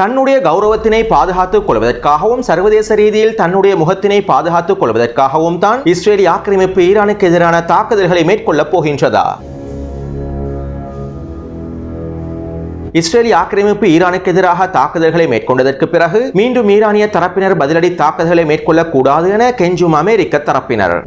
தன்னுடைய கௌரவத்தினை பாதுகாத்துக் கொள்வதற்காகவும் சர்வதேச ரீதியில் தன்னுடைய முகத்தினை பாதுகாத்துக் கொள்வதற்காகவும் தான் இஸ்ரேலி ஆக்கிரமிப்பு ஈரானுக்கு எதிரான தாக்குதல்களை மேற்கொள்ளப் போகின்றதா? இஸ்ரேலி ஆக்கிரமிப்பு ஈரானுக்கு எதிராக தாக்குதல்களை மேற்கொண்டதற்கு பிறகு மீண்டும் ஈரானிய தரப்பினர் பதிலடி தாக்குதல்களை மேற்கொள்ளக்கூடாது என கெஞ்சும் அமெரிக்க தரப்பினர்.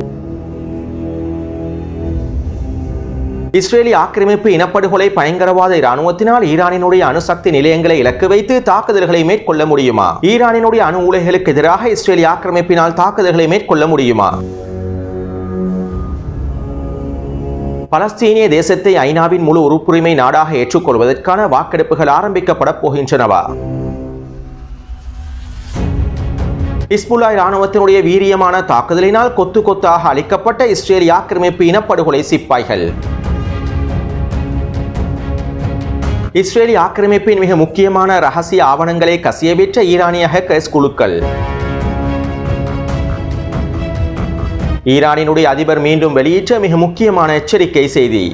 இஸ்ரேலி ஆக்கிரமிப்பு இனப்படுகொலை பயங்கரவாத இராணுவத்தினால் ஈரானினுடைய அணுசக்தி நிலையங்களை இலக்கு வைத்து தாக்குதல்களை மேற்கொள்ள முடியுமா? ஈரானினுடைய அணு உலைகளுக்கு எதிராக இஸ்ரேலி ஆக்கிரமிப்பினால் தாக்குதல்களை மேற்கொள்ள முடியுமா? பலஸ்தீனிய தேசத்தை ஐநாவின் முழு உறுப்புரிமை நாடாக ஏற்றுக்கொள்வதற்கான வாக்கெடுப்புகள் ஆரம்பிக்கப்பட போகின்றனவா? இஸ்புல்லா இராணுவத்தினுடைய வீரியமான தாக்குதலினால் கொத்து கொத்தாக அளிக்கப்பட்ட இஸ்ரேலி ஆக்கிரமிப்பு இனப்படுகொலை சிப்பாய்கள். இஸ்ரேலி ஆக்கிரமிப்பின் மிக முக்கியமான ரகசிய ஆவணங்களை கசியவிற்ற ஈரானிய ஹேக்கர்ஸ் குழுக்கள். ஈரானினுடைய அதிபர் மீண்டும் வெளியிட்ட மிக முக்கியமான எச்சரிக்கை செய்தி.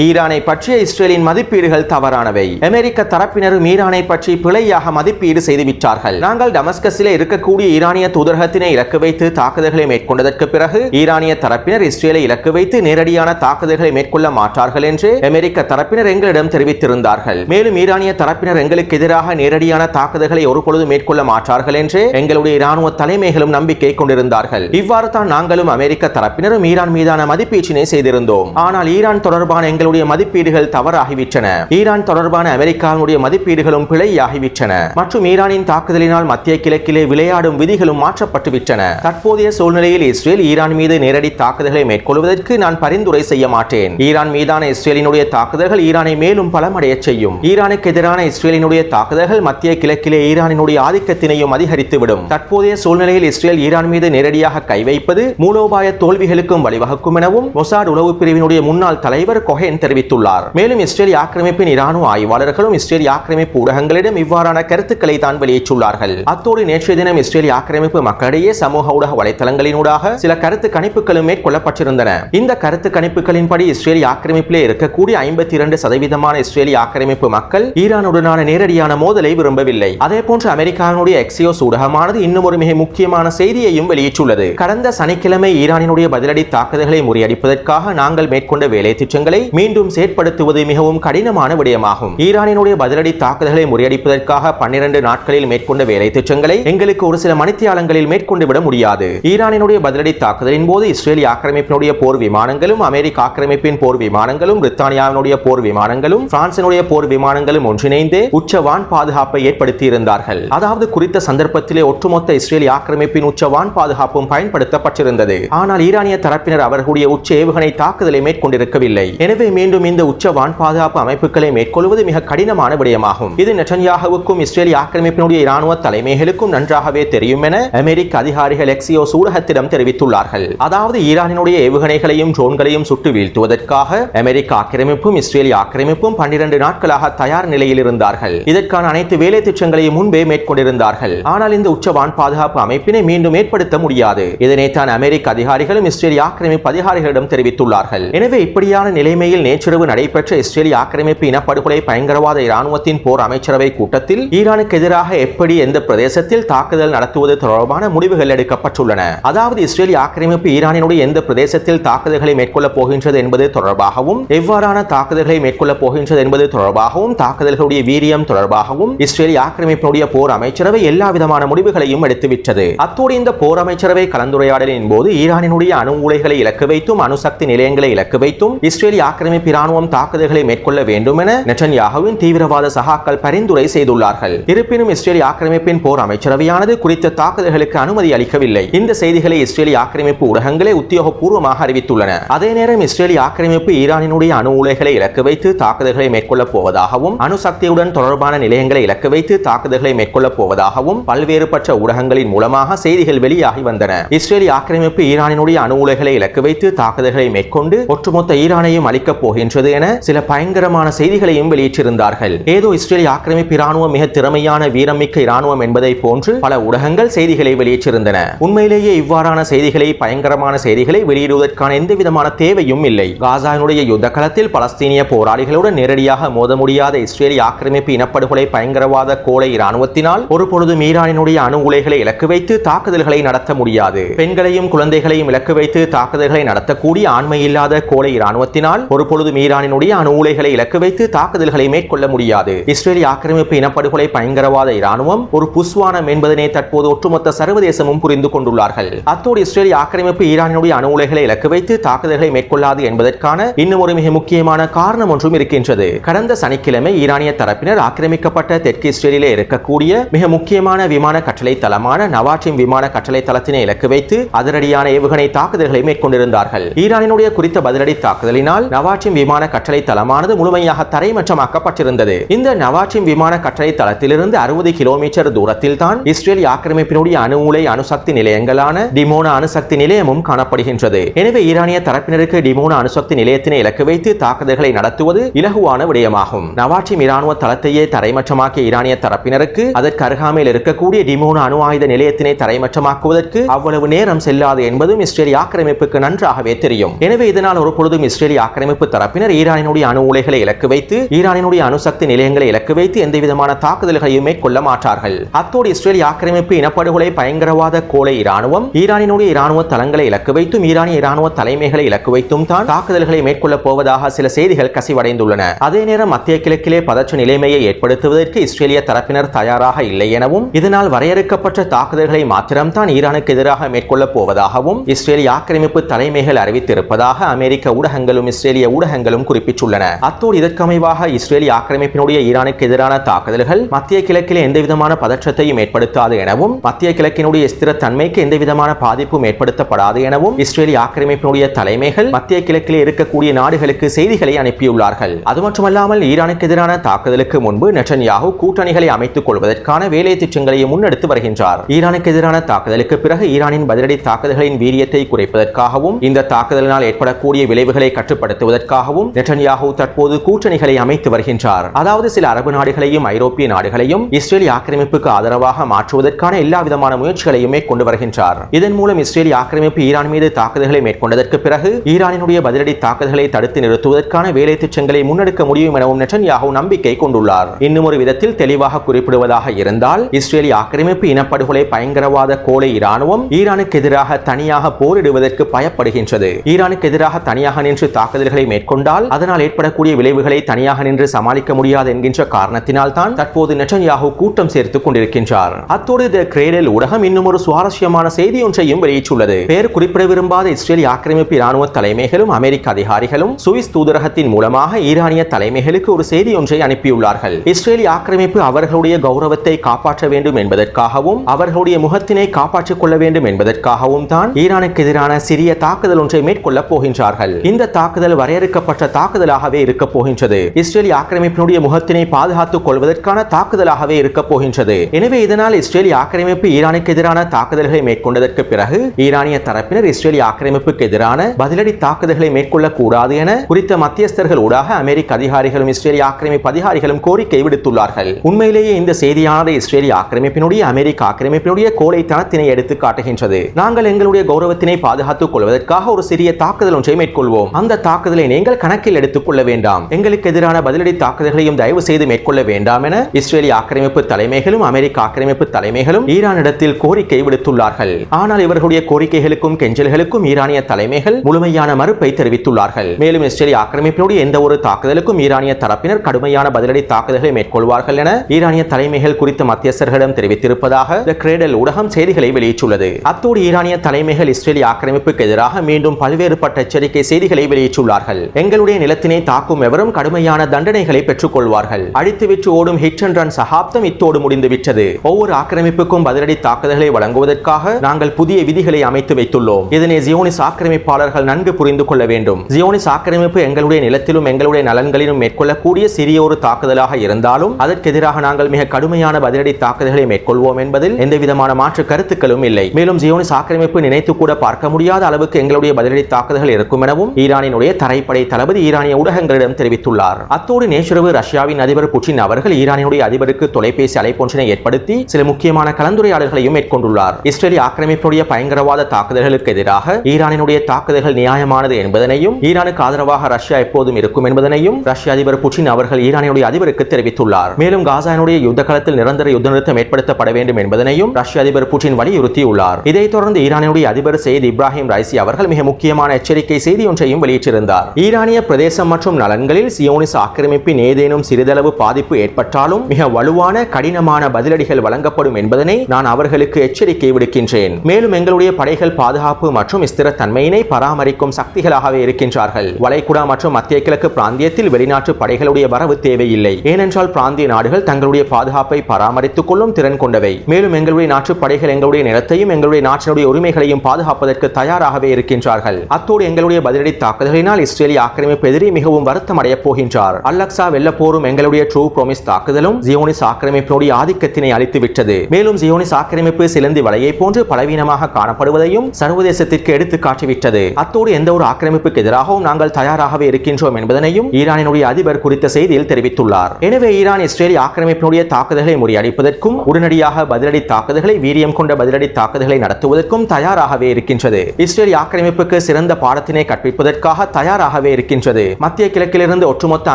ஈரானை பற்றிய இஸ்ரேலின் மதிப்பீடுகள் தவறானவை. அமெரிக்க தரப்பினரும் ஈரானை பற்றி பிழையாக மதிப்பீடு செய்துவிட்டார்கள் நாங்கள் டமஸ்கஸில் இருக்கக்கூடிய ஈரானிய தூதரகத்தினை இலக்கு வைத்து தாக்குதல்களை மேற்கொண்டதற்கு பிறகு ஈரானிய தரப்பினர் இஸ்ரேலை இலக்கு வைத்து நேரடியான தாக்குதல்களை மேற்கொள்ள மாட்டார்கள் என்று அமெரிக்க தரப்பினர் எங்களிடம் தெரிவித்திருந்தார்கள். மேலும் ஈரானிய தரப்பினர் எங்களுக்கு எதிராக நேரடியான தாக்குதல்களை ஒருபொழுது மேற்கொள்ள மாட்டார்கள் என்று எங்களுடைய இராணுவ தலைமைகளும் நம்பிக்கை கொண்டிருந்தார்கள். இவ்வாறு தான் நாங்களும் அமெரிக்க தரப்பினரும் ஈரான் மீதான மதிப்பீச்சினை செய்திருந்தோம். ஆனால் ஈரான் தொடர்பான எங்கள் எங்களுடைய மதிப்பீடுகள் தவறாகிவிட்டன. ஈரான் தொடர்பான அமெரிக்காவினுடைய மதிப்பீடுகளும் பிழையாகிவிட்டன. மற்றும் ஈரானின் தாக்குதலினால் மத்திய கிழக்கிலே விளையாடும் விதிகளும் மாற்றப்பட்டுவிட்டன. தற்போதைய சூழ்நிலையில் இஸ்ரேல் ஈரான் மீது நேரடி தாக்குதல்களை மேற்கொள்வதற்கு நான் பரிந்துரை செய்ய மாட்டேன். ஈரான் மீதான இஸ்ரேலினுடைய தாக்குதல்கள் ஈரானை மேலும் பலமடைய செய்யும். ஈரானுக்கு எதிரான இஸ்ரேலினுடைய தாக்குதல்கள் மத்திய கிழக்கிலே ஈரானினுடைய ஆதிக்கத்தினையும் அதிகரித்துவிடும். தற்போதைய சூழ்நிலையில் இஸ்ரேல் ஈரான் மீது நேரடியாக கை வைப்பது மூலோபாய தோல்விகளுக்கும் வழிவகுக்கும் எனவும் மொசாட் உளவு பிரிவினுடைய முன்னாள் தலைவர் கொஹேன் பிளேன் தெரிவித்துள்ளார். மேலும் இஸ்ரேல் ஆக்கிரமிப்பின் இராணுவ ஆய்வாளர்களும் இஸ்ரேல் ஆக்கிரமிப்பு ஊடகங்களிடம் இவ்வாறான கருத்துக்களை தான் வெளியிட்டுள்ளார்கள். அத்தோடு நேற்றைய தினம் இஸ்ரேல் ஆக்கிரமிப்பு மக்களிடையே சமூக ஊடக வலைதளங்களினூடாக சில கருத்து கணிப்புகளும் மேற்கொள்ளப்பட்டிருந்தன. இந்த கருத்து கணிப்புகளின்படி இஸ்ரேல் ஆக்கிரமிப்பிலே இருக்கக்கூடிய ஐம்பத்தி இரண்டு சதவீதமான இஸ்ரேலி ஆக்கிரமிப்பு மக்கள் ஈரானுடனான நேரடியான மோதலை விரும்பவில்லை. அதே போன்று அமெரிக்காவினுடைய எக்ஸியோஸ் ஊடகமானது இன்னும் ஒரு மிக முக்கியமான செய்தியையும் வெளியிட்டுள்ளது. கடந்த சனிக்கிழமை ஈரானினுடைய பதிலடி தாக்குதல்களை முறியடிப்பதற்காக நாங்கள் மேற்கொண்ட வேலை திட்டங்களை மீண்டும் செயற்படுத்துவது மிகவும் கடினமான விடயமாகும். ஈரானினுடைய பதிலடி தாக்குதல்களை முறியடிப்பதற்காக பன்னிரண்டு நாட்களில் மேற்கொண்ட வேலை திட்டங்களை எங்களுக்கு ஒரு சில மணித்தியாலங்களில் மேற்கொண்டு விட முடியாது. ஈரானினுடைய பதிலடி தாக்குதலின் போது இஸ்ரேலிய ஆக்கிரமிப்பினுடைய போர் விமானங்களும் அமெரிக்க ஆக்கிரமிப்பின் போர் விமானங்களும் பிரித்தானியாவினுடைய போர் விமானங்களும் பிரான்சினுடைய போர் விமானங்களும் ஒன்றிணைந்து உச்சவான் பாதுகாப்பை ஏற்படுத்தி இருந்தார்கள் அதாவது குறித்த சந்தர்ப்பத்திலே ஒட்டுமொத்த இஸ்ரேலிய ஆக்கிரமிப்பின் உச்சவான் பாதுகாப்பும் பயன்படுத்தப்பட்டிருந்தது. ஆனால் ஈரானிய தரப்பினர் அவர்களுடைய உச்ச ஏவுகணை தாக்குதலை மேற்கொண்டிருக்கவில்லை. எனவே மீண்டும் இந்த உச்ச வான் பாதுகாப்பு அமைப்புகளை மேற்கொள்வது மிக கடினமான விடயமாகும். இது நெட்டன்யாகவுக்கும் இஸ்ரேலிய ஆக்கிரமிப்பினுடைய இராணுவ தலைமைகளுக்கும் நன்றாகவே தெரியும் என அமெரிக்க அதிகாரிகள் எக்ஸியோ சூடகத்திடம் தெரிவித்துள்ளார்கள். அதாவது ஈரானினுடைய ஏவுகணைகளையும் ட்ரோன்களையும் சுட்டு வீழ்த்துவதற்காக அமெரிக்க ஆக்கிரமிப்பும் இஸ்ரேலிய ஆக்கிரமிப்பும் பன்னிரண்டு நாட்களாக தயார் நிலையில் இருந்தார்கள். இதற்கான அனைத்து வேலை திட்டங்களையும் முன்பே மேற்கொண்டிருந்தார்கள். ஆனால் இந்த உச்ச வான் பாதுகாப்பு அமைப்பினை மீண்டும் ஏற்படுத்த முடியாது. இதனைத்தான் அமெரிக்க அதிகாரிகளும் இஸ்ரேலிய ஆக்கிரமிப்பு அதிகாரிகளிடம் தெரிவித்துள்ளார்கள். எனவே இப்படியான நிலைமையில் இஸ்ரேலில் நேற்றிரவு நடைபெற்ற இஸ்ரேலிய ஆக்கிரமிப்பு இனப்படுகொலை பயங்கரவாத இராணுவத்தின் போர் அமைச்சரவை கூட்டத்தில் ஈரானுக்கு எதிராக எப்படி எந்த பிரதேசத்தில் தாக்குதல் நடத்துவது தொடர்பான முடிவுகள் எடுக்கப்பட்டுள்ளன. அதாவது இஸ்ரேலிய ஆக்கிரமிப்பு ஈரானினுடைய எந்த பிரதேசத்தில் தாக்குதல்களை மேற்கொள்ளப் போகின்றது என்பது தொடர்பாகவும் எவ்வாறான தாக்குதல்களை மேற்கொள்ளப் போகின்றது என்பது தொடர்பாகவும் தாக்குதல்களுடைய வீரியம் தொடர்பாகவும் இஸ்ரேலிய ஆக்கிரமிப்பினுடைய போர் அமைச்சரவை எல்லா விதமான முடிவுகளையும் எடுத்துவிட்டது. அத்தோடு இந்த போர் அமைச்சரவை கலந்துரையாடலின் போது ஈரானினுடைய அணு உலைகளை இலக்கு வைத்தும் அணுசக்தி நிலையங்களை இலக்கு வைத்தும் இஸ்ரேலிய ஆக்கிரமி ஆக்கிரமிப்பு இராணுவம் தாக்குதல்களை மேற்கொள்ள வேண்டும் என நெட்டன்யாகுவின் தீவிரவாத சகாக்கள் பரிந்துரை செய்துள்ளார்கள். இருப்பினும் இஸ்ரேலிய ஆக்கிரமிப்பின் போர் அமைச்சரவையானது குறித்த தாக்குதல்களுக்கு அனுமதி அளிக்கவில்லை. இந்த செய்திகளை இஸ்ரேலிய ஆக்கிரமிப்பு ஊடகங்களே உத்தியோகபூர்வமாக அறிவித்துள்ளன. அதே நேரம் இஸ்ரேலிய ஆக்கிரமிப்பு ஈரானினுடைய அணு உலைகளை இலக்கு வைத்து தாக்குதல்களை மேற்கொள்ளப் போவதாகவும் அணுசக்தியுடன் தொடர்பான நிலையங்களை இலக்கு வைத்து தாக்குதல்களை மேற்கொள்ளப் போவதாகவும் பல்வேறுபட்ட ஊடகங்களின் மூலமாக செய்திகள் வெளியாகி வந்தன. இஸ்ரேலிய ஆக்கிரமிப்பு ஈரானினுடைய அணு உலைகளை இலக்கு வைத்து தாக்குதல்களை மேற்கொண்டு ஒட்டுமொத்த ஈரானையும் அளிக்கப் போகின்றது என சில பயங்கரமான செய்திகளையும் வெளியிட்டிருந்தார்கள். ஏதோ இஸ்ரேல் ஆக்கிரமிப்பு இராணுவம் மிக திறமையான வீரமிக்க இராணுவம் என்பதை போன்று பல ஊடகங்கள் செய்திகளை வெளியிட்டிருந்தன. உண்மையிலேயே இவ்வாறான செய்திகளை பயங்கரமான செய்திகளை வெளியிடுவதற்கான எந்த விதமான தேவையும் இல்லை. காசாவினுடைய யுத்த களத்தில் பலஸ்தீனிய போராளிகளுடன் நேரடியாக மோத முடியாத இஸ்ரேலிய ஆக்கிரமிப்பு இனப்படுகொலை பயங்கரவாத கோலை இராணுவத்தினால் ஒருபொழுதும் ஈரானினுடைய அணு உலைகளை இலக்கு வைத்து தாக்குதல்களை நடத்த முடியாது. பெண்களையும் குழந்தைகளையும் இலக்கு வைத்து தாக்குதல்களை நடத்தக்கூடிய ஆண்மை இல்லாத கோலை இராணுவத்தினால் ஒரு ஒருபொழுதும் ஈரானினுடைய அணு உலைகளை இலக்கு வைத்து தாக்குதல்களை மேற்கொள்ள முடியாது. இஸ்ரேலிய ஆக்கிரமிப்பு இனப்படுகொலை பயங்கரவாத இராணுவம் ஒரு புஸ்வானம் என்பதனை தற்போது ஒட்டுமொத்த சர்வதேசமும் புரிந்து கொண்டுள்ளார்கள். அத்தோடு இஸ்ரேலிய ஆக்கிரமிப்பு ஈரானினுடைய அணு உலைகளை இலக்கு வைத்து தாக்குதல்களை மேற்கொள்ளாது என்பதற்கான இன்னும் ஒரு மிக முக்கியமான காரணம் ஒன்றும் இருக்கின்றது. கடந்த சனிக்கிழமை ஈரானிய தரப்பினர் ஆக்கிரமிக்கப்பட்ட தெற்கு இஸ்ரேலிலே இருக்கக்கூடிய மிக முக்கியமான விமான கட்டளை தளமான நவாட்டின் விமான கட்டளை தளத்தினை இலக்கு வைத்து அதிரடியான ஏவுகணை தாக்குதல்களை மேற்கொண்டிருந்தார்கள். ஈரானினுடைய குறித்த பதிலடி தாக்குதலினால் நவா நவாட்டின் விமான கட்டளை தளமானது முழுமையாக தரைமற்றமாக்கப்பட்டிருந்தது. இந்த நவாட்டின் விமான கட்டளை தளத்திலிருந்து அறுபது கிலோமீட்டர் தூரத்தில் தான் இஸ்ரேல் ஆக்கிரமிப்பினுடைய அணு உலை அணுசக்தி நிலையங்களான டிமோனா அணுசக்தி நிலையமும் காணப்படுகின்றது. எனவே ஈரானிய தரப்பினருக்கு டிமோனா அணுசக்தி நிலையத்தினை இலக்கு வைத்து தாக்குதல்களை நடத்துவது இலகுவான விடயமாகும். நவாட்டின் இராணுவ தளத்தையே தரைமற்றமாக்கிய ஈரானிய தரப்பினருக்கு அதற்கு அருகாமையில் இருக்கக்கூடிய டிமோனா அணு ஆயுத நிலையத்தினை தரைமற்றமாக்குவதற்கு அவ்வளவு நேரம் செல்லாது என்பதும் இஸ்ரேலிய ஆக்கிரமிப்புக்கு நன்றாகவே தெரியும். எனவே இதனால் ஒரு பொழுதும் இஸ்ரேலிய ஆக்கிரமிப்பு எதிர்ப்பு தரப்பினர் ஈரானினுடைய அணு உலைகளை இலக்கு வைத்து ஈரானினுடைய அணுசக்தி நிலையங்களை இலக்கு வைத்து எந்த விதமான தாக்குதல்களையும் மேற்கொள்ள மாட்டார்கள் அத்தோடு இஸ்ரேலிய ஆக்கிரமிப்பு இனப்படுகொலை பயங்கரவாத கோலை இராணுவம் ஈரானினுடைய இராணுவ தளங்களை இலக்கு வைத்தும் ஈரானிய இராணுவ தலைமைகளை இலக்கு வைத்தும் தான் தாக்குதல்களை மேற்கொள்ளப் போவதாக சில செய்திகள் கசிவடைந்துள்ளன. அதே நேரம் மத்திய கிழக்கிலே பதற்ற நிலைமையை ஏற்படுத்துவதற்கு இஸ்ரேலிய தரப்பினர் தயாராக இல்லை எனவும் இதனால் வரையறுக்கப்பட்ட தாக்குதல்களை மாத்திரம்தான் ஈரானுக்கு எதிராக மேற்கொள்ளப் போவதாகவும் இஸ்ரேலிய ஆக்கிரமிப்பு தலைமைகள் அறிவித்திருப்பதாக அமெரிக்க ஊடகங்களும் இஸ்ரேலிய ஊடகங்களும் குறிப்பிட்டுள்ளன. அத்தோடு இதற்கமைவாக இஸ்ரேலிய ஆக்கிரமிப்பினுடைய ஈரானுக்கு எதிரான தாக்குதல்கள் மத்திய கிழக்கில் எந்தவிதமான பதற்றத்தையும் ஏற்படுத்தாது எனவும் மத்திய கிழக்கினுடைய ஸ்திரத்தன்மைக்கு எந்தவிதமான பாதிப்பும் ஏற்படுத்தப்படாது எனவும் இஸ்ரேலிய ஆக்கிரமிப்பினுடைய தலைமைகள் மத்திய கிழக்கிலே இருக்கக்கூடிய நாடுகளுக்கு செய்திகளை அனுப்பியுள்ளார்கள். அது மட்டுமல்லாமல் ஈரானுக்கு எதிரான தாக்குதலுக்கு முன்பு நெட்டன்யாகு கூட்டணிகளை அமைத்துக் கொள்வதற்கான வேலை திட்டங்களையும் முன்னெடுத்து வருகின்றார். ஈரானுக்கு எதிரான தாக்குதலுக்கு பிறகு ஈரானின் பதிலடி தாக்குதல்களின் வீரியத்தை குறைப்பதற்காகவும் இந்த தாக்குதலினால் ஏற்படக்கூடிய விளைவுகளை கட்டுப்படுத்துவதற்கு கட்டுப்படுத்துவதற்காகவும் நெட்டன்யாகு தற்போது கூட்டணிகளை அமைத்து வருகின்றார். அதாவது சில அரபு நாடுகளையும் ஐரோப்பிய நாடுகளையும் இஸ்ரேலிய ஆக்கிரமிப்புக்கு ஆதரவாக மாற்றுவதற்கான எல்லா விதமான முயற்சிகளையும் மேற்கொண்டு வருகின்றார். இதன் மூலம் இஸ்ரேலிய ஆக்கிரமிப்பு ஈரான் மீது தாக்குதல்களை மேற்கொண்டதற்கு பிறகு ஈரானினுடைய பதிலடி தாக்குதல்களை தடுத்து நிறுத்துவதற்கான வேலை திட்டங்களை முன்னெடுக்க முடியும் எனவும் நெட்டன்யாகு நம்பிக்கை கொண்டுள்ளார். இன்னும் ஒரு விதத்தில் தெளிவாக குறிப்பிடுவதாக இருந்தால் இஸ்ரேலிய ஆக்கிரமிப்பு இனப்படுகொலை பயங்கரவாத கோலை இராணுவம் ஈரானுக்கு எதிராக தனியாக போரிடுவதற்கு பயப்படுகின்றது. ஈரானுக்கு எதிராக தனியாக நின்று தாக்குதல்களை மேற்கொண்டால் அதனால் ஏற்படக்கூடிய விளைவுகளை தனியாக நின்று சமாளிக்க முடியாது என்கின்ற காரணத்தினால் தான் தற்போது நெட்டன்யாகு கூட்டம் சேர்த்துக் கொண்டிருக்கின்றார். அத்தோடு த கிரேடல் ஊடகம் இன்னும் ஒரு சுவாரஸ்யமான செய்தி ஒன்றையும் வெளியிட்டுள்ளது. பெயர் குறிப்பிட விரும்பாத இஸ்ரேல் ஆக்கிரமிப்பு இராணுவ தலைமைகளும் அமெரிக்க அதிகாரிகளும் சுவிஸ் தூதரகத்தின் மூலமாக ஈரானிய தலைமைகளுக்கு ஒரு செய்தி ஒன்றை அனுப்பியுள்ளார்கள். இஸ்ரேலி ஆக்கிரமிப்பு அவர்களுடைய கௌரவத்தை காப்பாற்ற வேண்டும் என்பதற்காகவும் அவர்களுடைய முகத்தினை காப்பாற்றிக் கொள்ள வேண்டும் என்பதற்காகவும் தான் ஈரானுக்கு எதிரான சிறிய தாக்குதல் ஒன்றை மேற்கொள்ளப் போகின்றார்கள். இந்த தாக்குதல் வரையறுக்கப்பட்ட தாக்குதலாகவே இருக்க போகின்றது. இஸ்ரேலி ஆக்கிரமிப்பினுடைய முகத்தினை பாதுகாத்துக் கொள்வதற்கான தாக்குதலாகவே இருக்க போகின்றது. எனவே இதனால் இஸ்ரேலி ஆக்கிரமிப்பு ஈரானுக்கு எதிரான தாக்குதல்களை மேற்கொண்டதற்கு பிறகு ஈரானிய தரப்பினர் இஸ்ரேலி ஆக்கிரமிப்புக்கு எதிரான பதிலடி தாக்குதல்களை மேற்கொள்ளக்கூடாது என குறித்த மத்தியஸ்தர்கள் ஊடாக அமெரிக்க அதிகாரிகளும் இஸ்ரேலி ஆக்கிரமிப்பு அதிகாரிகளும் கோரிக்கை விடுத்துள்ளார்கள். உண்மையிலேயே இந்த செய்தியானது இஸ்ரேலி ஆக்கிரமிப்பினுடைய அமெரிக்க ஆக்கிரமிப்பினுடைய கோழைத்தனத்தினை எடுத்து காட்டுகின்றது. நாங்கள் எங்களுடைய கௌரவத்தினை பாதுகாத்துக் கொள்வதற்காக ஒரு சிறிய தாக்குதல் ஒன்றை மேற்கொள்வோம். அந்த தாக்குதலை நீங்கள் கணக்கில் எடுத்துக் கொள்ள வேண்டாம். எங்களுக்கு எதிரான பதிலடி தாக்குதல்களையும் தயவு செய்து மேற்கொள்ள வேண்டாம் என இஸ்ரேலி ஆக்கிரமிப்பு தலைமைகளும் அமெரிக்க ஆக்கிரமிப்பு தலைமைகளும் ஈரானிடத்தில் கோரிக்கை விடுத்துள்ளார்கள். ஆனால் இவர்களுடைய கோரிக்கைகளுக்கும் கெஞ்சல்களுக்கும் ஈரானிய தலைமைகள் முழுமையான மறுப்பை தெரிவித்துள்ளார்கள். மேலும் இஸ்ரேலி ஆக்கிரமிப்பினுடைய எந்த ஒரு தாக்குதலுக்கும் ஈரானிய தரப்பினர் கடுமையான பதிலடி தாக்குதல்களை மேற்கொள்வார்கள் என ஈரானிய தலைமைகள் குறித்த மத்தியஸ்தர்களிடம் தெரிவித்திருப்பதாக த கிரேடல் ஊடகம் செய்திகளை வெளியிட்டுள்ளது. அத்தோடு ஈரானிய தலைமைகள் இஸ்ரேலி ஆக்கிரமிப்புக்கு எதிராக மீண்டும் பல்வேறுபட்ட எச்சரிக்கை செய்திகளை வெளியிட்டுள்ளார்கள். எங்களுடைய நிலத்தினை தாக்கும் எவரும் கடுமையான தண்டனைகளை பெற்றுக் கொள்வார்கள் அழித்து விற்று ஓடும் ஹிட் அண்ட் ரன் சகாப்தம் இத்தோடு முடிந்துவிட்டது ஒவ்வொரு ஆக்கிரமிப்புக்கும் பதிலடி தாக்குதல்களை வழங்குவதற்காக நாங்கள் புதிய விதிகளை அமைத்து வைத்துள்ளோம். இதனை ஜியோனிஸ் ஆக்கிரமிப்பாளர்கள் நன்கு புரிந்து கொள்ள வேண்டும். ஜியோனிஸ் ஆக்கிரமிப்பு எங்களுடைய நிலத்திலும் எங்களுடைய நலன்களிலும் மேற்கொள்ளக்கூடிய சிறிய ஒரு தாக்குதலாக இருந்தாலும் அதற்கு எதிராக நாங்கள் மிக கடுமையான பதிலடி தாக்குதல்களை மேற்கொள்வோம் என்பதில் எந்த விதமான மாற்று கருத்துக்களும் இல்லை. மேலும் ஜியோனிஸ் ஆக்கிரமிப்பு நினைத்து கூட பார்க்க முடியாத அளவுக்கு எங்களுடைய பதிலடி தாக்குதல்கள் இருக்கும் எனவும் ஈரானினுடைய தரை படை தளபதி ஈரானிய ஊடகங்களிடம் தெரிவித்துள்ளார். அத்தோடு நேற்றிரவு ரஷ்யாவின் அதிபர் புட்டின் அவர்கள் ஈரானினுடைய அதிபருக்கு தொலைபேசி அழைப்பொன்றினை ஏற்படுத்தி சில முக்கியமான கலந்துரையாடல்களையும் மேற்கொண்டுள்ளார். இஸ்ரேலிய ஆக்கிரமிப்புடைய பயங்கரவாத தாக்குதல்களுக்கு எதிராக ஈரானினுடைய தாக்குதல்கள் நியாயமானது என்பதனையும் ஈரானுக்கு ஆதரவாக ரஷ்யா எப்போதும் இருக்கும் என்பதனையும் ரஷ்ய அதிபர் புட்டின் அவர்கள் ஈரானினுடைய அதிபருக்கு தெரிவித்துள்ளார். மேலும் காசானுடைய யுத்த களத்தில் நிரந்தர யுத்த நிறுத்தம் ஏற்படுத்தப்பட வேண்டும் என்பதனையும் ரஷ்ய அதிபர் புட்டின் வலியுறுத்தியுள்ளார். இதைத் தொடர்ந்து ஈரானுடைய அதிபர் செய்தி இப்ராஹிம் ரைசி அவர்கள் மிக முக்கியமான எச்சரிக்கை செய்தி ஒன்றையும் வெளியிட்டிருந்தார். ஈரானிய பிரதேசம் மற்றும் நலன்களில் சியோனிஸ் ஆக்கிரமிப்பின் ஏதேனும் சிறிதளவு பாதிப்பு ஏற்பட்டாலும் மிக வலுவான கடினமான பதிலடிகள் வழங்கப்படும் என்பதனை நான் அவர்களுக்கு எச்சரிக்கை விடுக்கின்றேன். மேலும் எங்களுடைய படைகள் பாதுகாப்பு மற்றும் ஸ்திரத்தன்மையினை பராமரிக்கும் சக்திகளாகவே இருக்கின்றார்கள். வளைகுடா மற்றும் மத்திய கிழக்கு பிராந்தியத்தில் வெளிநாட்டு படைகளுடைய வரவு தேவையில்லை. ஏனென்றால் பிராந்திய நாடுகள் தங்களுடைய பாதுகாப்பை பராமரித்துக் கொள்ளும் திறன் கொண்டவை. மேலும் எங்களுடைய நாட்டு படைகள் எங்களுடைய நிலத்தையும் எங்களுடைய நாட்டினுடைய உரிமைகளையும் பாதுகாப்பதற்கு தயாராகவே இருக்கின்றார்கள். அத்தோடு எங்களுடைய பதிலடி தாக்குதலினால் இஸ்ரேலிய ஆக்கிரமிப்பு எதிரி மிகவும் வருத்தம் அடையப் போகின்றார். அல்லக்சா வெல்ல போரும் எங்களுடைய ட்ரூ ப்ரோமிஸ் தாக்குதலும் ஜியோனிஸ் ஆக்கிரமிப்பினுடைய ஆதிக்கத்தினை அளித்துவிட்டது மேலும் ஜியோனிஸ் ஆக்கிரமிப்பு சிலந்தி வலையை போன்று பலவீனமாக காணப்படுவதையும் சர்வதேசத்திற்கு எடுத்து காட்டிவிட்டது. அத்தோடு எந்த ஒரு ஆக்கிரமிப்புக்கு எதிராகவும் நாங்கள் தயாராகவே இருக்கின்றோம் என்பதனையும் ஈரானினுடைய அதிபர் குறித்த செய்தியில் தெரிவித்துள்ளார். எனவே ஈரான் இஸ்ரேலிய ஆக்கிரமிப்பினுடைய தாக்குதல்களை முறியடிப்பதற்கும் உடனடியாக பதிலடி தாக்குதல்களை வீரியம் கொண்ட பதிலடி தாக்குதல்களை நடத்துவதற்கும் தயாராகவே இருக்கின்றது. இஸ்ரேல் ஆக்கிரமிப்புக்கு சிறந்த பாடத்தினை கற்பிப்பதற்காக தயாராக தயாராகவே இருக்கின்றது. மத்திய கிழக்கிலிருந்து ஒட்டுமொத்த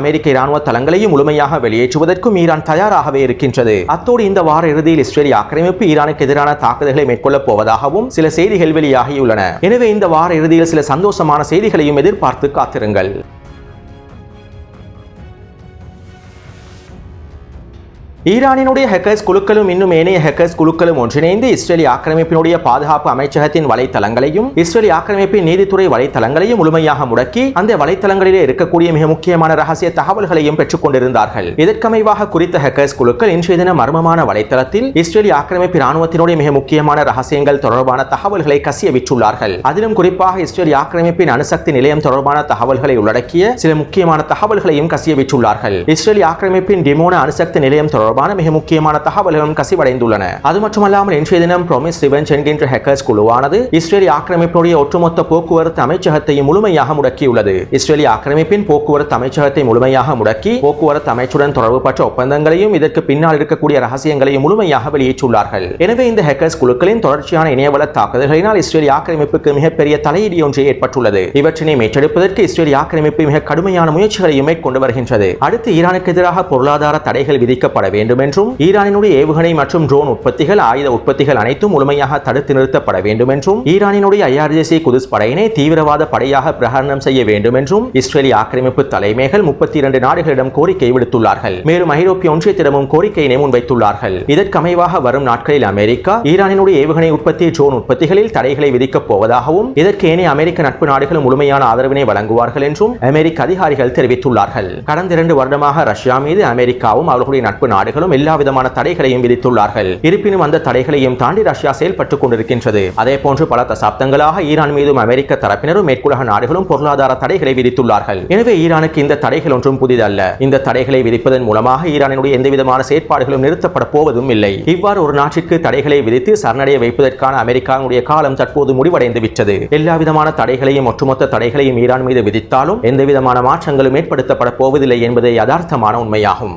அமெரிக்க இராணுவ தளங்களையும் முழுமையாக வெளியேற்றுவதற்கும் ஈரான் தயாராகவே இருக்கின்றது. அத்தோடு இந்த வார இறுதியில் இஸ்ரேலிய ஆக்கிரமிப்பு ஈரானுக்கு எதிரான தாக்குதல்களை மேற்கொள்ளப் போவதாகவும் சில செய்திகள் வெளியாகியுள்ளன. எனவே இந்த வார இறுதியில் சில சந்தோஷமான செய்திகளையும் எதிர்பார்த்து காத்திருங்கள். ஈரானினுடைய ஹெக்கர்ஸ் குழுக்களும் இன்னும் ஏனைய ஹெக்கர்ஸ் குழுக்களும் ஒன்றிணைந்து இஸ்ரேலிய ஆக்கிரமிப்பினுடைய பாதுகாப்பு அமைச்சகத்தின் வலைத்தளங்களையும் இஸ்ரேலிய ஆக்கிரமிப்பின் நீதித்துறை வலைத்தளங்களையும் முழுமையாக முடக்கி அந்த வலைத்தளங்களிலே இருக்கக்கூடிய மிக முக்கியமான ரகசிய தகவல்களையும் பெற்றுக் கொண்டிருந்தார்கள். இதற்கமைவாக குறித்த ஹெக்கர்ஸ் குழுக்கள் இன்றைய தின மர்மமான வலைத்தளத்தில் இஸ்ரேலிய ஆக்கிரமிப்பு ராணுவத்தினுடைய மிக முக்கியமான ரகசியங்கள் தொடர்பான தகவல்களை கசிய விற்றுள்ளார்கள் அதிலும் குறிப்பாக இஸ்ரேலிய ஆக்கிரமிப்பின் அணுசக்தி நிலையம் தொடர்பான தகவல்களை உள்ளடக்கிய சில முக்கியமான தகவல்களையும் கசிய விற்றுள்ளார்கள் இஸ்ரேலிய ஆக்கிரமிப்பின் டிமோன அணுசக்தி நிலையம் தொடர்பான மிக முக்கியமான தகவல்களும் கசிவடைந்துள்ளன. அது மட்டுமல்லாமல் இன்றைய தினம் ப்ரொமிஸ் ரிவெஞ்ச் என்கின்ற ஹேக்கர்ஸ் குழுவானது இஸ்ரேலிய ஆக்கிரமிப்புடைய ஒட்டுமொத்த போக்குவரத்து அமைச்சகத்தையும் முழுமையாக முடக்கியுள்ளது. இஸ்ரேலிய ஆக்கிரமிப்பின் போக்குவரத்து அமைச்சகத்தை முழுமையாக முடக்கி போக்குவரத்து அமைச்சுடன் தொடர்பு பற்ற ஒப்பந்தங்களையும் இதற்கு பின்னால் இருக்கக்கூடிய ரகசியங்களையும் முழுமையாக வெளியேற்றுள்ளார்கள் எனவே இந்த ஹேக்கர்ஸ் குழுக்களின் தொடர்ச்சியான இணையவள தாக்குதல்களினால் இஸ்ரேலிய ஆக்கிரமிப்புக்கு மிகப்பெரிய தலையீடு ஒன்று ஏற்பட்டுள்ளது. இவற்றினை மீட்டெடுப்பதற்கு இஸ்ரேலிய ஆக்கிரமிப்பு மிக கடுமையான முயற்சிகளையும் மேற்கொண்டு வருகின்றது. அடுத்து ஈரானுக்கு எதிராக பொருளாதார தடைகள் விதிக்கப்பட வேண்டும். வேண்டும் என்றும் ஈரானினுடைய ஏவுகணை மற்றும் ட்ரோன் உற்பத்திகள் ஆயுத உற்பத்திகள் அனைத்தும் முழுமையாக தடுத்து நிறுத்தப்பட வேண்டும் என்றும் ஈரானினுடைய ஐஆர்ஜிசி குதிஸ் படையினை தீவிரவாத படையாக பிரகடனம் செய்ய வேண்டும் என்றும் இஸ்ரேலிய ஆக்கிரமிப்பு தலைமைகள் முப்பத்தி இரண்டு நாடுகளிடம் கோரிக்கை விடுத்துள்ளார்கள். மேலும் ஐரோப்பிய ஒன்றியத்திடமும் கோரிக்கையினை முன்வைத்துள்ளார்கள். இதற்கமைவாக வரும் நாட்களில் அமெரிக்கா ஈரானினுடைய ஏவுகணை உற்பத்தி ட்ரோன் உற்பத்திகளில் தடைகளை விதிக்கப் போவதாகவும் இதற்கு ஏனைய அமெரிக்க நட்பு நாடுகள் முழுமையான ஆதரவினை வழங்குவார்கள் என்றும் அமெரிக்க அதிகாரிகள் தெரிவித்துள்ளார்கள். கடந்த இரண்டு வருடமாக ரஷ்யா மீது அமெரிக்காவும் அவர்களுடைய நட்பு நாடு நாடுகளும் எல்லா விதமான தடைகளையும் விதித்துள்ளார்கள். இருப்பினும் அந்த தடைகளையும் தாண்டி ரஷ்யா செயல்பட்டுக் கொண்டிருக்கின்றது. அதே போன்று பல தசாப்தங்களாக ஈரான் மீதும் அமெரிக்க தரப்பினரும் மேற்குலக நாடுகளும் பொருளாதார தடைகளை விதித்துள்ளார்கள். எனவே ஈரானுக்கு இந்த தடைகள் ஒன்றும் புதிதல்ல. இந்த தடைகளை விதிப்பதன் மூலமாக ஈரானினுடைய எந்தவிதமான செயற்பாடுகளும் நிறுத்தப்பட போவதும் இல்லை. இவ்வாறு ஒரு நாட்டிற்கு தடைகளை விதித்து சரணடைய வைப்பதற்கான அமெரிக்காவுடைய காலம் தற்போது முடிவடைந்து விட்டது. எல்லா விதமான தடைகளையும் ஒட்டுமொத்த தடைகளையும் ஈரான் மீது விதித்தாலும் எந்த விதமான மாற்றங்களும் ஏற்படுத்தப்பட போவதில்லை என்பதே யதார்த்தமான உண்மையாகும்.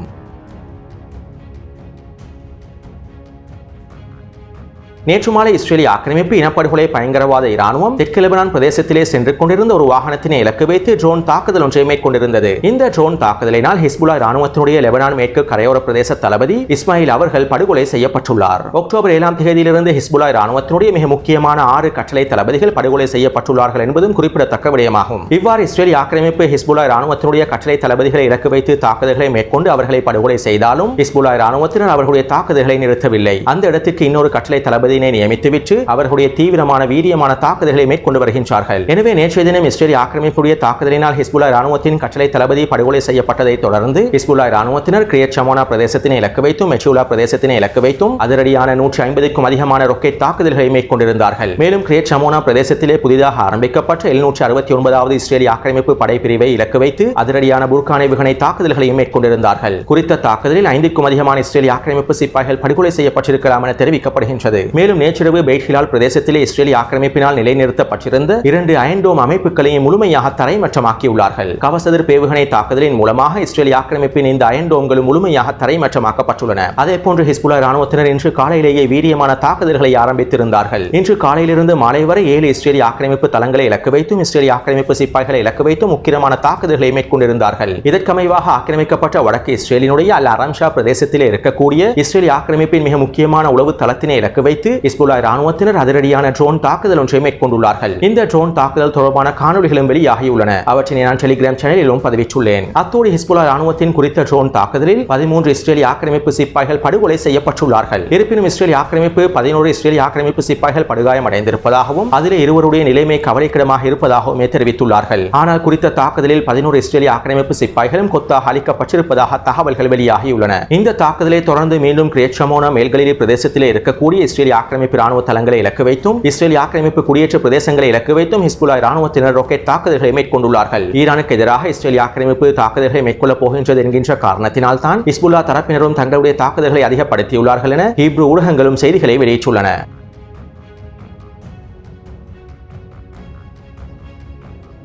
நேற்று மாலை இஸ்ரேலிய ஆக்கிரமிப்பு இனப்படுகொலை பயங்கரவாத இராணுவம் தெற்கு லெபனான் பிரதேசத்திலே சென்று கொண்டிருந்த ஒரு வாகனத்தினை இலக்கு வைத்து ட்ரோன் தாக்குதல் ஒன்றை மேற்கொண்டிருந்தது. இந்த ட்ரோன் தாக்குதலினால் ஹிஸ்புல்லா இராணுவத்தினுடைய லெபனான் மேற்கு கரையோர பிரதேச தளபதி இஸ்மாயில் அவர்கள் படுகொலை செய்யப்பட்டுள்ளார். அக்டோபர் ஏழாம் தேதியிலிருந்து ஹிஸ்புல்லா இராணுவத்தினுடைய மிக முக்கியமான ஆறு கட்டளை தளபதிகள் படுகொலை செய்யப்பட்டுள்ளார்கள் என்பதும் குறிப்பிடத்தக்க விடயமாகும். இவ்வாறு இஸ்ரேலிய ஆக்கிரமிப்பு ஹிஸ்புல்லா இராணுவத்தினுடைய கட்டளை தளபதிகளை இலக்கு வைத்து தாக்குதல்களை மேற்கொண்டு அவர்களை படுகொலை செய்தாலும் ஹிஸ்புல்லா இராணுவத்தினர் அவர்களுடைய தாக்குதல்களை நிறுத்தவில்லை. அந்த இடத்திற்கு இன்னொரு கட்டளை படையினை நியமித்துவிட்டு அவர்களுடைய தீவிரமான வீரியமான தாக்குதல்களை மேற்கொண்டு வருகின்றார்கள். எனவே நேற்றைய தினம் இஸ்ரேல் ஆக்கிரமிப்புடைய தாக்குதலினால் ஹிஸ்புல்லா ராணுவத்தின் கட்டளை தளபதி படுகொலை செய்யப்பட்டதை தொடர்ந்து ஹிஸ்புல்லா ராணுவத்தினர் கிரியச்சமான சமோனா பிரதேசத்தினை இலக்கு வைத்தும் மெச்சூலா பிரதேசத்தினை இலக்கு வைத்தும் அதிரடியான நூற்றி ஐம்பதுக்கும் அதிகமான ரொக்கெட் தாக்குதல்களை மேற்கொண்டிருந்தார்கள். மேலும் கிரியச்சமோனா பிரதேசத்திலே புதிதாக ஆரம்பிக்கப்பட்ட எழுநூற்றி அறுபத்தி ஒன்பதாவது இஸ்ரேலிய ஆக்கிரமிப்பு படைப்பிரிவை இலக்கு வைத்து அதிரடியான புர்கானை விகனை தாக்குதல்களையும் மேற்கொண்டிருந்தார்கள். குறித்த தாக்குதலில் ஐந்துக்கும் அதிகமான இஸ்ரேலிய ஆக்கிரமிப்பு சிப்பாய்கள் படுகொலை செய்யப்பட்டிருக்கலாம் என தெரிவிக்கப்படுகின்றது. மேலும் நேற்றிரவு பெய்ஷிலால் பிரதேசத்திலே இஸ்ரேலி ஆக்கிரமிப்பினால் நிலைநிறுத்தப்பட்டிருந்த இரண்டு அயன்டோம் அமைப்புகளையும் முழுமையாக தரைமற்றமாக்கியுள்ளார்கள். கவசதிர் பேவுகணை தாக்குதலின் மூலமாக இஸ்ரேலிய ஆக்கிரமிப்பின் இந்த அயன்டோம்கள் முழுமையாக தரைமற்றமாக்கப்பட்டுள்ளன. அதே போன்று ஹிஸ்புல்லா ராணுவத்தினர் இன்று காலையிலேயே வீரியமான தாக்குதல்களை ஆரம்பித்திருந்தார்கள். இன்று காலையிலிருந்து மாலை வரை ஏழு இஸ்ரேலிய ஆக்கிரமிப்பு தளங்களை இலக்கு வைத்தும் இஸ்ரேலிய ஆக்கிரமிப்பு சிப்பாய்களை இலக்கு வைத்தும் முக்கியமான தாக்குதல்களை மேற்கொண்டிருந்தார்கள். இதற்கமைவாக ஆக்கிரமிக்கப்பட்ட வடக்கு இஸ்ரேலினுடைய அல் அரம்ஷா பிரதேசத்திலே இருக்கக்கூடிய இஸ்ரேலிய ஆக்கிரமிப்பின் மிக முக்கியமான உளவு தளத்தினை இலக்கு வைத்து குறித்து இஸ்புல்லா ராணுவத்தினர் அதிரடியான ட்ரோன் தாக்குதல் ஒன்றை மேற்கொண்டுள்ளார்கள். இந்த ட்ரோன் தாக்குதல் தொடர்பான காணொலிகளும் வெளியாகியுள்ளன. அவற்றினை நான் டெலிகிராம் சேனலிலும் பதிவிட்டுள்ளேன். அத்தோடு ஹிஸ்புல்லா ராணுவத்தின் குறித்த ட்ரோன் தாக்குதலில் பதிமூன்று இஸ்ரேலிய ஆக்கிரமிப்பு சிப்பாய்கள் படுகொலை செய்யப்பட்டுள்ளார்கள். இருப்பினும் இஸ்ரேலிய ஆக்கிரமிப்பு பதினோரு இஸ்ரேலிய ஆக்கிரமிப்பு சிப்பாய்கள் படுகாயம் அடைந்திருப்பதாகவும் அதிலே இருவருடைய நிலைமை கவலைக்கிடமாக இருப்பதாகவும் தெரிவித்துள்ளார்கள். ஆனால் குறித்த தாக்குதலில் பதினோரு இஸ்ரேலிய ஆக்கிரமிப்பு சிப்பாய்களும் கொத்தாக அளிக்கப்பட்டிருப்பதாக தகவல்கள் வெளியாகியுள்ளன. இந்த தாக்குதலை தொடர்ந்து மீண்டும் கிரேட்சமோனா மேல்கலிரி பிரதேசத்திலே இருக்கக்கூடிய இஸ்ரேலிய ஆக்கிரமிப்பு ராணுவ தளங்களை இலக்கு வைத்தும் இஸ்ரேல் ஆக்கிரமிப்பு குடியேற்ற பிரதேசங்களை இலக்கு வைத்தும் ஹிஸ்புல்லா ராணுவத்தினர் ராக்கெட் தாக்குதல்களை மேற்கொண்டுள்ளார்கள். ஈரானுக்கு எதிராக இஸ்ரேல் ஆக்கிரமிப்பு தாக்குதல்களை மேற்கொள்ளப் போகின்றது என்கின்ற காரணத்தினால் தான் ஹிஸ்புல்லா தரப்பினரும் தங்களுடைய தாக்குதல்களை அதிகப்படுத்தியுள்ளார்கள் என ஹீப்ரு ஊடகங்களும் செய்திகளை வெளியிட்டுள்ளன.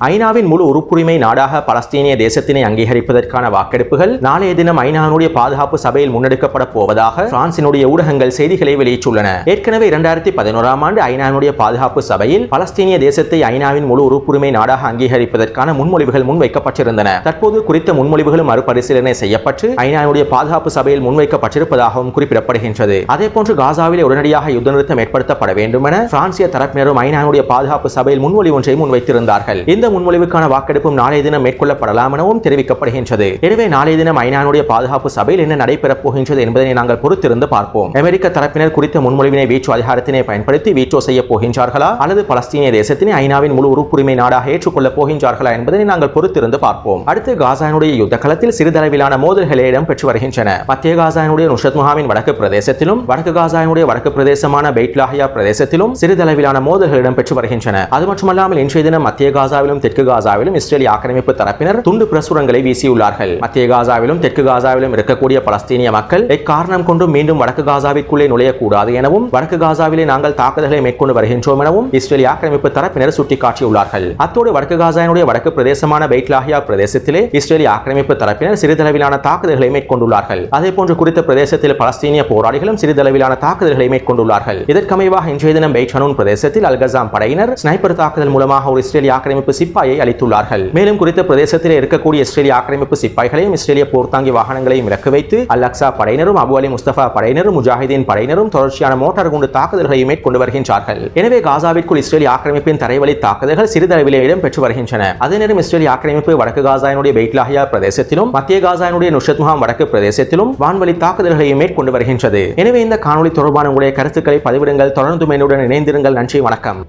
ஐநாவின் முழு உறுப்புரிமை நாடாக பலஸ்தீனிய தேசத்தினை அங்கீகரிப்பதற்கான வாக்கெடுப்புகள் நாளைய தினம் ஐநாவுடைய பாதுகாப்பு சபையில் முன்னெடுக்கப்பட போவதாக பிரான்சினுடைய ஊடகங்கள் செய்திகளை வெளியிட்டுள்ளன. ஏற்கனவே இரண்டாயிரத்தி பதினோராம் ஆண்டு ஐநாவுடைய பாதுகாப்பு சபையில் பலஸ்தீனிய தேசத்தை ஐநாவின் முழு உறுப்புரிமை நாடாக அங்கீகரிப்பதற்கான முன்மொழிவுகள் முன்வைக்கப்பட்டிருந்தன. தற்போது குறித்த முன்மொழிவுகளும் மறுபரிசீலனை செய்யப்பட்டு ஐநாவுடைய பாதுகாப்பு சபையில் முன்வைக்கப்பட்டிருப்பதாகவும் குறிப்பிடப்படுகின்றது. அதேபோன்று காசாவிலே உடனடியாக யுத்த நிறுத்தம் ஏற்படுத்தப்பட வேண்டும் என பிரான்சிய தரப்பினரும் ஐநாவுடைய பாதுகாப்பு சபையில் முன்மொழி ஒன்றை முன்வைத்திருந்தார்கள். இந்த முன்மொழிவுக்கான வாக்கெடுப்பும் நாளைய தினம் மேற்கொள்ளப்படலாம் எனவும் தெரிவிக்கப்படுகின்றது. எனவே நாளைய தினம் ஐநானுடைய பாதுகாப்பு சபையில் என்ன நடைபெறப் போகின்றது என்பதனை நாங்கள் பொறுத்திருந்து பார்ப்போம். அமெரிக்க தரப்பினர் குறித்த முன்மொழிவினை வீச்சு அதிகாரத்தினை பயன்படுத்தி வீச்சோ செய்ய போகின்றார்களா? அல்லது பலஸ்தீனிய தேசத்தினை ஐநாவின் முழு உறுப்புரிமை நாடாக ஏற்றுக்கொள்ளப் போகின்றார்களா என்பதனை நாங்கள் பொறுத்திருந்து பார்ப்போம். அடுத்து காசானுடைய யுத்த களத்தில் சிறிதளவிலான மோதல்களே இடம்பெற்று வருகின்றன. மத்திய காசானுடைய நுஷத் முகாமின் வடக்கு பிரதேசத்திலும் வடக்கு காசானுடைய வடக்கு பிரதேசமான பெய்ட்லாஹியா பிரதேசத்திலும் சிறிதளவிலான மோதல்கள் இடம்பெற்று வருகின்றன. அது மட்டுமல்லாமல் இன்றைய தினம் மத்திய காசாவிலும் தெற்கு காசாவிலும் இஸ்ரேலிய ஆக்கிரமிப்பு தரப்பினர் துண்டு பிரசுரங்களை வீசியுள்ளார்கள். மத்திய காசாவிலும் தெற்கு காசாவிலும் இருக்கக்கூடிய பலஸ்தீனிய மக்கள் எக்காரணம் கொண்டும் மீண்டும் வடக்கு காசாவிற்குள்ளே நுழையக்கூடாது எனவும் வடக்கு காசாவிலே நாங்கள் தாக்குதல்களை மேற்கொண்டு வருகின்றோம் எனவும் இஸ்ரேலிய ஆக்கிரமிப்பு தரப்பினர் சுட்டிக்காட்டியுள்ளார்கள். அத்தோடு வடக்கு காசாவினுடைய வடக்கு பிரதேசமான பெய்ட்லாஹியா பிரதேசத்திலே இஸ்ரேலிய ஆக்கிரமிப்பு தரப்பினர் சிறிதளவிலான தாக்குதல்களை மேற்கொண்டுள்ளார்கள். அதே போன்று குறித்த பிரதேசத்தில் பலஸ்தீனிய போராளிகளும் சிறிதளவிலான தாக்குதல்களை மேற்கொண்டுள்ளார்கள். இதற்கமைவாக இன்றைய தினம் பெய்ட்ஹனூன் பிரதேசத்தில் அல்கசாம் படையினர் ஸ்னைப்பர் தாக்குதல் மூலமாக ஒரு இஸ்ரேலிய ஆக்கிரமிப்பு சிப்பாயை அளித்துள்ளார்கள். மேலும் குறித்த பிரதேசத்தில் இருக்கக்கூடிய இஸ்ரேலிய ஆக்கிரமிப்பு சிப்பாய்களையும் இஸ்ரேலிய போர்த்தாங்கி வாகனங்களையும் இலக்கு வைத்து அல் அக்ஸா படையினரும் அபு அலி முஸ்தபா படையினரும் முஜாஹிதீன் படையினரும் தொடர்ச்சியான மோட்டார் குண்டு தாக்குதல்களை மேற்கொண்டு வருகின்றார்கள். எனவே காசாவிற்குள் இஸ்ரேலிய ஆக்கிரமிப்பின் தரைவழி தாக்குதல்கள் சிறிதளவிலே இடம்பெற்று வருகின்றன. அதே நேரம் இஸ்ரேலிய ஆக்கிரமிப்பு வடக்கு காசாயினுடைய பெய்ட்லாஹியா பிரதேசத்திலும் மத்திய காசாயினுடைய நுஷத் முகாம் வடக்கு பிரதேசத்திலும் வான்வழி தாக்குதல்களை மேற்கொண்டு வருகின்றது. எனவே இந்த காணொலி தொடர்பான உங்களுடைய கருத்துக்களை பதிவிடுங்கள். தொடர்ந்து என்னுடன் இணைந்திருங்கள். நன்றி வணக்கம்.